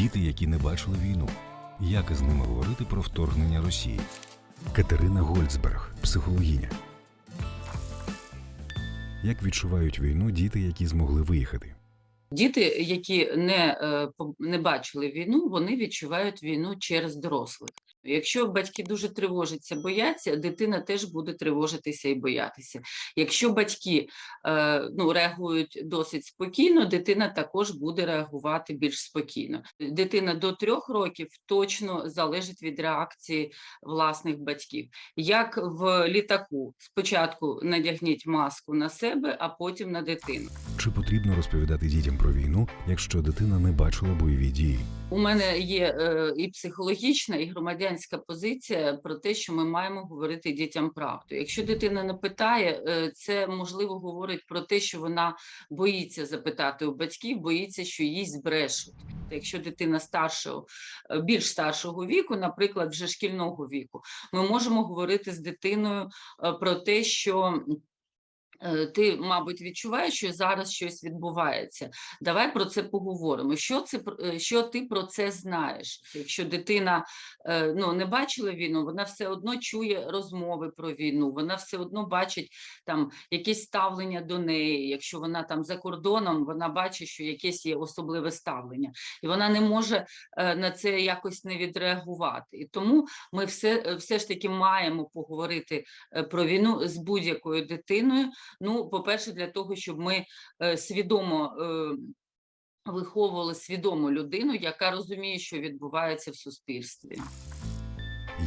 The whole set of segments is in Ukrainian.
діти, які не бачили війну. Як із ними говорити про вторгнення Росії? Катерина Гольцберг, психологиня. Як відчувають війну діти, які змогли виїхати? Діти, які не, е, не бачили війну, вони відчувають війну через дорослих. Якщо батьки дуже тривожаться, бояться, дитина теж буде тривожитися і боятися. Якщо батьки е, ну, реагують досить спокійно, дитина також буде реагувати більш спокійно. Дитина до трьох років точно залежить від реакції власних батьків. Як в літаку, спочатку надягніть маску на себе, а потім на дитину. Чи потрібно розповідати дітям про війну, якщо дитина не бачила бойові дії? У мене є е, і психологічна, і громадянська позиція про те, що ми маємо говорити дітям правду. Якщо дитина не питає, е, це можливо говорить про те, що вона боїться запитати у батьків, боїться, що їй збрешуть. Якщо дитина старшого, е, більш старшого віку, наприклад, вже шкільного віку, ми можемо говорити з дитиною е, про те, що. Е, Ти, мабуть, відчуваєш, що зараз щось відбувається. Давай про це поговоримо. Що це е, що ти про це знаєш? Якщо дитина е, ну, не бачила війну, вона все одно чує розмови про війну, вона все одно бачить там якесь ставлення до неї. Якщо вона там за кордоном, вона бачить, що якесь є особливе ставлення, і вона не може на це якось не відреагувати. І тому ми все, все ж таки маємо поговорити про війну з будь-якою дитиною. Ну, по-перше, для того, щоб ми е, свідомо. е, Виховували свідому людину, яка розуміє, що відбувається в суспільстві.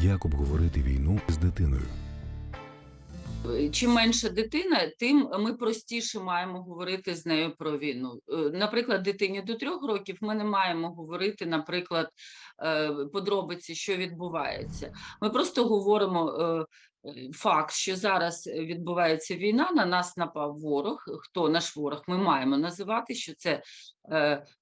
Як обговорити війну з дитиною? Е, Чим менша дитина, тим ми простіше маємо говорити з нею про війну. Наприклад, дитині до трьох років ми не маємо говорити, наприклад, подробиці, що відбувається. Ми просто говоримо факт, що зараз відбувається війна, на нас напав ворог. Хто наш ворог? Ми маємо називати, що це е,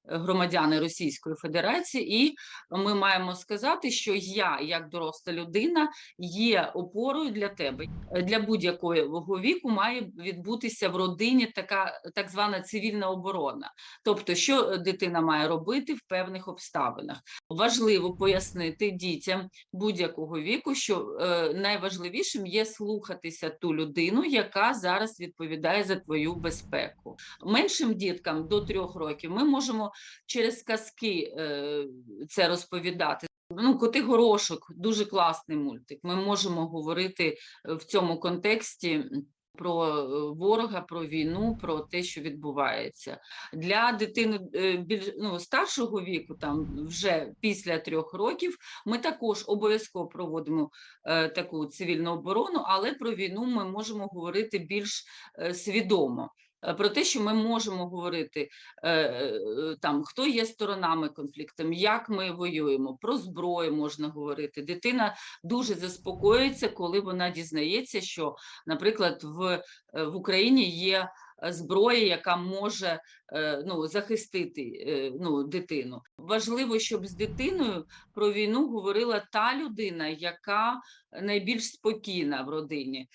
громадяни Російської Федерації, і ми маємо сказати, що я, як доросла людина, є опорою для тебе. Е, Для будь-якого віку має відбутися в родині така так звана цивільна оборона. Тобто, що е, дитина має робити в певних обставинах. Важливо пояснити дітям будь-якого віку, що е, найважливішим є слухатися ту людину, яка зараз відповідає за твою безпеку. Меншим діткам до трьох років ми можемо через казки е, це розповідати. Ну, коти горошок дуже класний мультик. Ми можемо говорити е, в цьому контексті про е, ворога, про війну, про те, що відбувається. Для дитини більш ну, старшого віку, там вже після трьох років, ми також обов'язково проводимо е, таку цивільну оборону, але про війну ми можемо говорити більш е, свідомо. Е, Про те, що ми можемо говорити е, е, там, хто є сторонами конфлікту, як ми воюємо, про зброю можна говорити. Дитина дуже заспокоюється, коли вона дізнається, що, наприклад, в, в Україні є зброя, яка може ну, захистити ну, дитину. Важливо, щоб з дитиною про війну говорила та людина, яка найбільш спокійна в родині.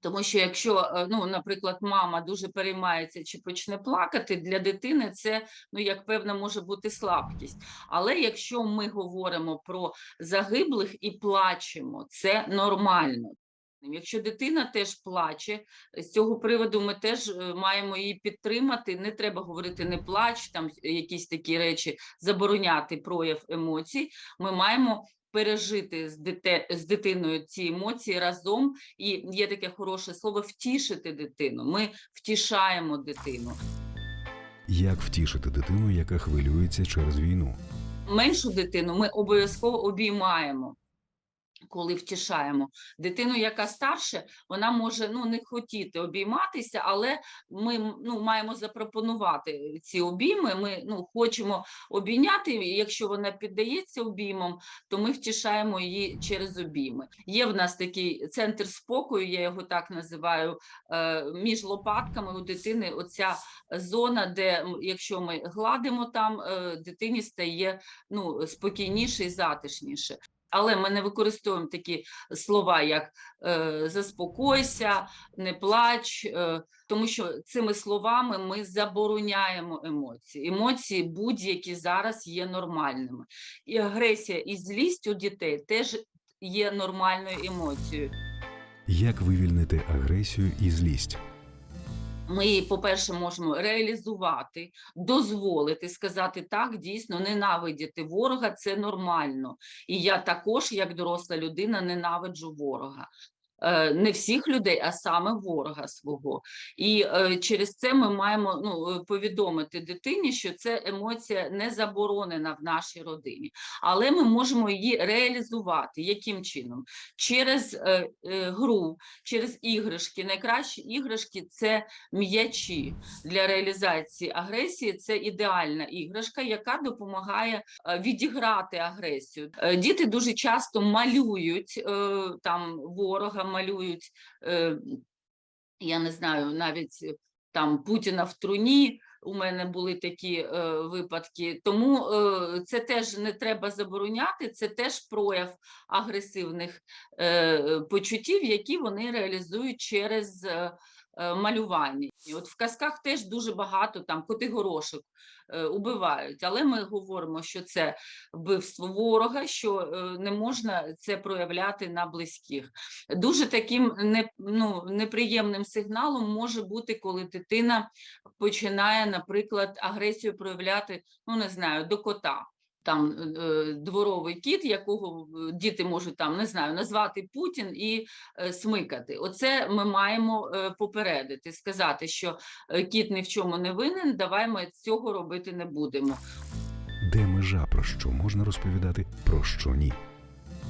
Тому що якщо, е, ну, наприклад, мама дуже переймається чи почне плакати, для дитини це ну, як певна може бути слабкість. Але якщо ми говоримо про загиблих і плачемо, це нормально. Якщо дитина теж плаче, з цього приводу ми теж е, маємо її підтримати. Не треба говорити не плач, там якісь такі речі, забороняти прояв емоцій. Ми маємо пережити з, дите, з дитиною ці емоції разом. І є таке хороше слово втішити дитину. Ми втішаємо дитину. Як втішити дитину, яка хвилюється через війну? Меншу дитину ми обов'язково обіймаємо. Коли втішаємо дитину, яка старше, вона може ну не хотіти обійматися, але ми ну маємо запропонувати ці обійми. Ми ну хочемо обійняти. і Якщо вона піддається обіймам, то ми втішаємо її через обійми. Є в нас такий центр спокою, я його так називаю. е, Між лопатками у дитини оця зона, де якщо ми гладимо там, е, дитині стає ну спокійніше і затишніше. Але ми не використовуємо такі слова, як е, заспокойся, не плач, е, тому що цими словами ми забороняємо емоції. Емоції будь-які зараз є нормальними. І агресія і злість у дітей теж є нормальною емоцією. Як вивільнити агресію і злість? Ми по-перше, можемо реалізувати, дозволити, сказати так, дійсно, ненавидіти ворога це нормально. І я також, як доросла людина, ненавиджу ворога. Е, Не всіх людей, а саме ворога свого. І е, через це ми маємо ну, е, повідомити дитині, що це емоція не заборонена в нашій родині, але ми можемо її реалізувати. Яким чином? Через гру, через іграшки. Найкращі іграшки це м'ячі для реалізації агресії. Це ідеальна іграшка, яка допомагає відіграти агресію. Діти дуже часто малюють там ворога, малюють. е, Я не знаю, навіть е, там Путіна в труні. У мене були такі е, випадки, тому е, це теж не треба забороняти. Це теж прояв агресивних е, почуттів, які вони реалізують через е, е, малювання. І от в казках теж дуже багато там коти горошок е, убивають, але ми говоримо, що це вбивство ворога, що е, не можна це проявляти на близьких. Дуже таким не, ну, неприємним сигналом може бути, коли дитина починає, наприклад, агресію проявляти, ну не знаю, до кота. Там е, дворовий кіт, якого е, діти можуть там не знаю назвати Путін і е, смикати. Оце ми маємо е, попередити, сказати, що е, кіт ні в чому не винен. Давай ми цього робити не будемо. Де межа про що можна розповідати, про що ні?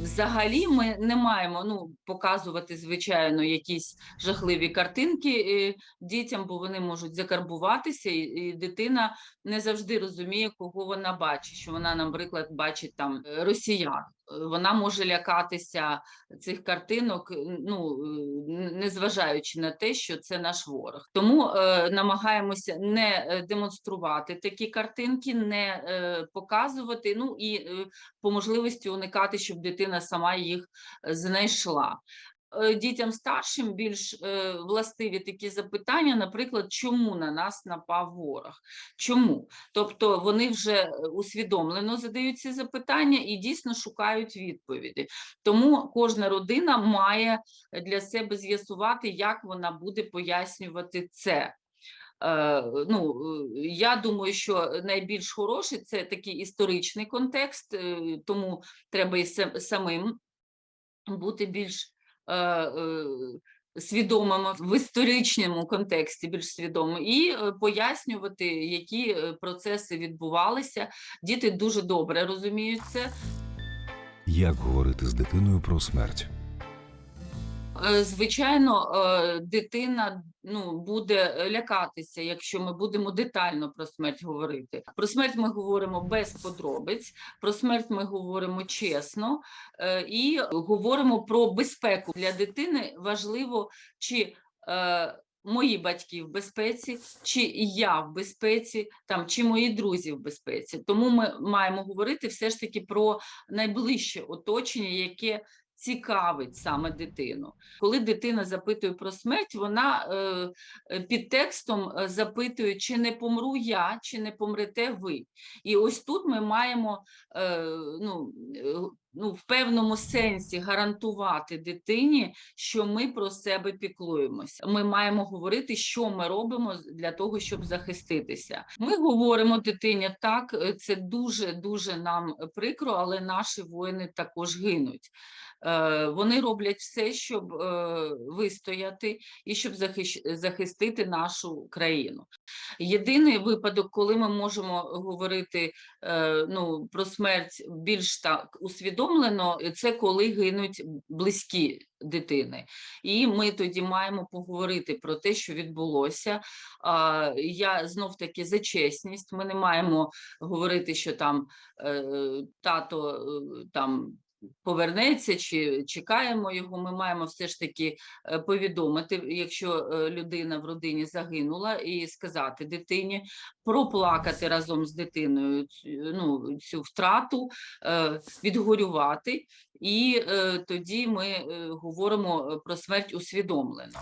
Взагалі, ми не маємо ну показувати звичайно якісь жахливі картинки е, дітям, бо вони можуть закарбуватися, і, дитина не завжди розуміє, кого вона бачить. Що вона, наприклад, бачить там е, росіян. Вона може лякатися цих картинок, е, ну е, незважаючи на те, що це наш ворог. Тому е, намагаємося не е, демонструвати такі картинки, не е, показувати. Ну і е, по можливості уникати, щоб дитина сама їх знайшла. Е, Дітям старшим більш е, властиві такі запитання, наприклад, чому на нас напав ворог? Чому? Тобто вони вже усвідомлено задають ці запитання і дійсно шукають відповіді. Тому кожна родина має для себе з'ясувати, як вона буде пояснювати це. Е, ну, я думаю, що найбільш хороший це такий історичний контекст, тому треба і самим бути більш свідомими в історичному контексті, більш свідомо, і е, пояснювати, які е, процеси відбувалися. Діти дуже добре розуміють це. Як говорити з дитиною про смерть? Е, Звичайно, е, дитина ну, буде лякатися, якщо ми будемо детально про смерть говорити. Про смерть ми говоримо без подробиць, про смерть ми говоримо чесно е, і говоримо про безпеку для дитини. Важливо, чи е, мої батьки в безпеці, чи я в безпеці, там чи мої друзі в безпеці. Тому ми маємо говорити все ж таки про найближче оточення, яке цікавить саме дитину. Коли дитина запитує про смерть, вона е, е, під текстом е, запитує, чи не помру я, чи не помрете ви. І ось тут ми маємо е, ну, е, ну, в певному сенсі гарантувати дитині, що ми про себе піклуємося. Ми маємо говорити, що ми робимо для того, щоб захиститися. Ми говоримо дитині так, е, це дуже дуже нам прикро, але наші воїни також гинуть. Е, Вони роблять все, щоб е, вистояти і щоб захистити нашу країну. Єдиний випадок, коли ми можемо говорити ну, про смерть більш так усвідомлено, е, це коли гинуть близькі дитини. І ми тоді маємо поговорити про те, що відбулося. Я знов таки за чесність. Ми не маємо говорити, що там е, тато е, там повернеться чи чекаємо його. Ми маємо все ж таки е, повідомити, якщо е, людина в родині загинула, і сказати дитині, проплакати разом з дитиною ну, цю втрату, е, відгорювати, і тоді ми говоримо про смерть усвідомлено.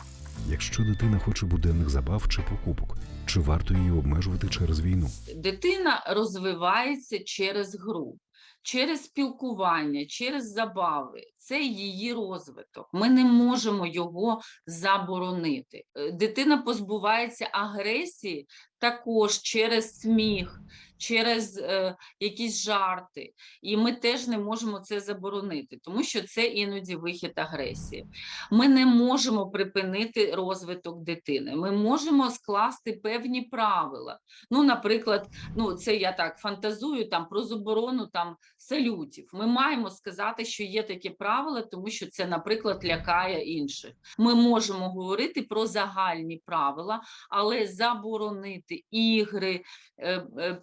Якщо дитина хоче буденних забав чи покупок, чи варто її обмежувати через війну? Дитина розвивається через гру, через спілкування, через забави. Це її розвиток. Ми не можемо його заборонити. Е, Дитина позбувається агресії також через сміх, через е, якісь жарти. І ми теж не можемо це заборонити, тому що це іноді вихід агресії. Ми не можемо припинити розвиток дитини. Ми можемо скласти певні правила. Ну, наприклад, ну це я так фантазую там про заборону там салютів. Ми маємо сказати, що є такі правила, тому що це, наприклад, лякає інших. Ми можемо говорити про загальні правила, але заборонити ігри, е, е,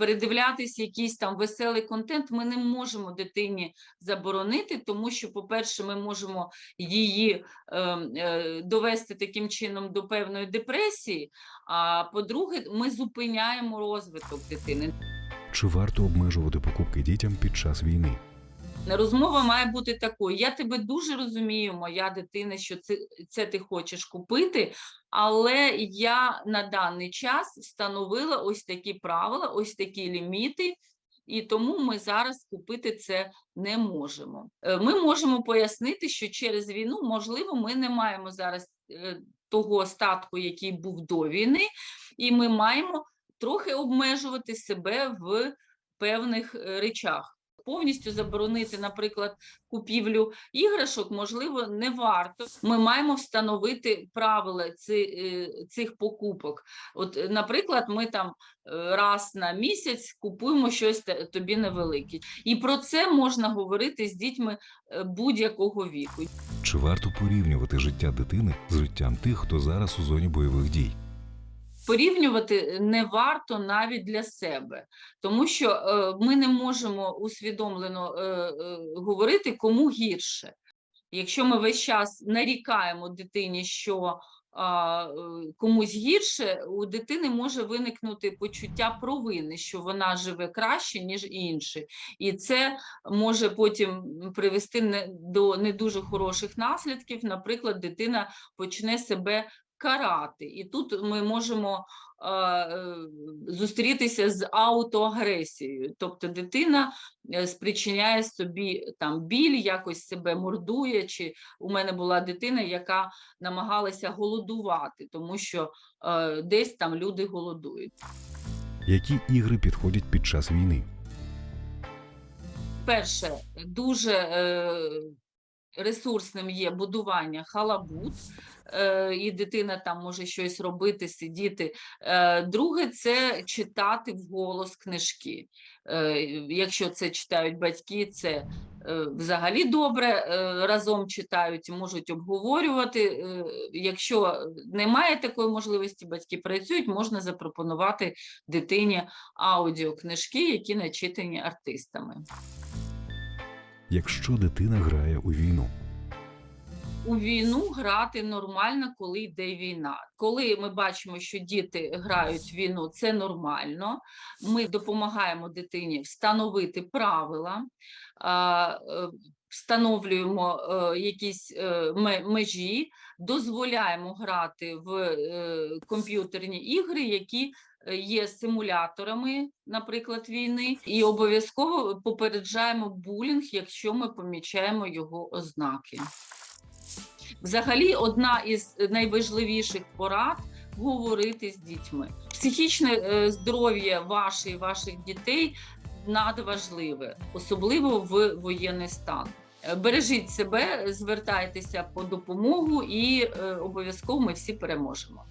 якийсь там веселий контент. Ми не можемо дитині заборонити, тому що, по-перше, ми можемо її е, довести таким чином до певної депресії. А по-друге, ми зупиняємо розвиток дитини. Чи варто обмежувати покупки дітям під час війни? Розмова має бути такою. Я тебе дуже розумію, моя дитина, що це, це ти хочеш купити, але я на даний час встановила ось такі правила, ось такі ліміти. І тому ми зараз купити це не можемо. Е, Ми можемо пояснити, що через війну, можливо, ми не маємо зараз е, того статку, який був до війни, і ми маємо трохи обмежувати себе в певних е, речах. Повністю заборонити, наприклад, купівлю іграшок, можливо, не варто. Ми маємо встановити правила е, цих покупок. От, е, наприклад, ми там раз на місяць купуємо щось тобі невелике. І про це можна говорити з дітьми будь-якого віку. Чи варто порівнювати життя дитини з життям тих, хто зараз у зоні бойових дій? Порівнювати не варто навіть для себе, тому що е, ми не можемо усвідомлено е, е, говорити, кому гірше. Якщо ми весь час нарікаємо дитині, що е, комусь гірше, у дитини може виникнути почуття провини, що вона живе краще, ніж інші. І це може потім привести до не дуже хороших наслідків. Наприклад, дитина почне себе карати. І тут ми можемо е, е, зустрітися з аутоагресією. Тобто дитина е, спричиняє собі там біль, якось себе мордує. Чи у мене була дитина, яка намагалася голодувати, тому що десь там люди голодують. Які ігри підходять під час війни? Перше, дуже е, ресурсним є будування халабут, і дитина там може щось робити, сидіти. Е, друге, це читати вголос книжки. Е, якщо це читають батьки, це е, взагалі добре. е, разом читають, можуть обговорювати. Е, якщо немає такої можливості, батьки працюють, можна запропонувати дитині аудіокнижки, які начитані артистами. Якщо дитина грає у війну, у війну грати нормально, коли йде війна. Коли ми бачимо, що діти грають в війну, це нормально. Ми допомагаємо дитині встановити правила, е, встановлюємо е, якісь е, межі, дозволяємо грати в е, комп'ютерні ігри, які е, є симуляторами, наприклад, війни, і обов'язково попереджаємо булінг, якщо ми помічаємо його ознаки. Взагалі, одна із найважливіших порад говорити з дітьми. Психічне е, здоров'я ваше і ваших дітей надважливе, особливо в воєнний стан. Е, Бережіть себе, звертайтеся по допомогу, і е, обов'язково ми всі переможемо.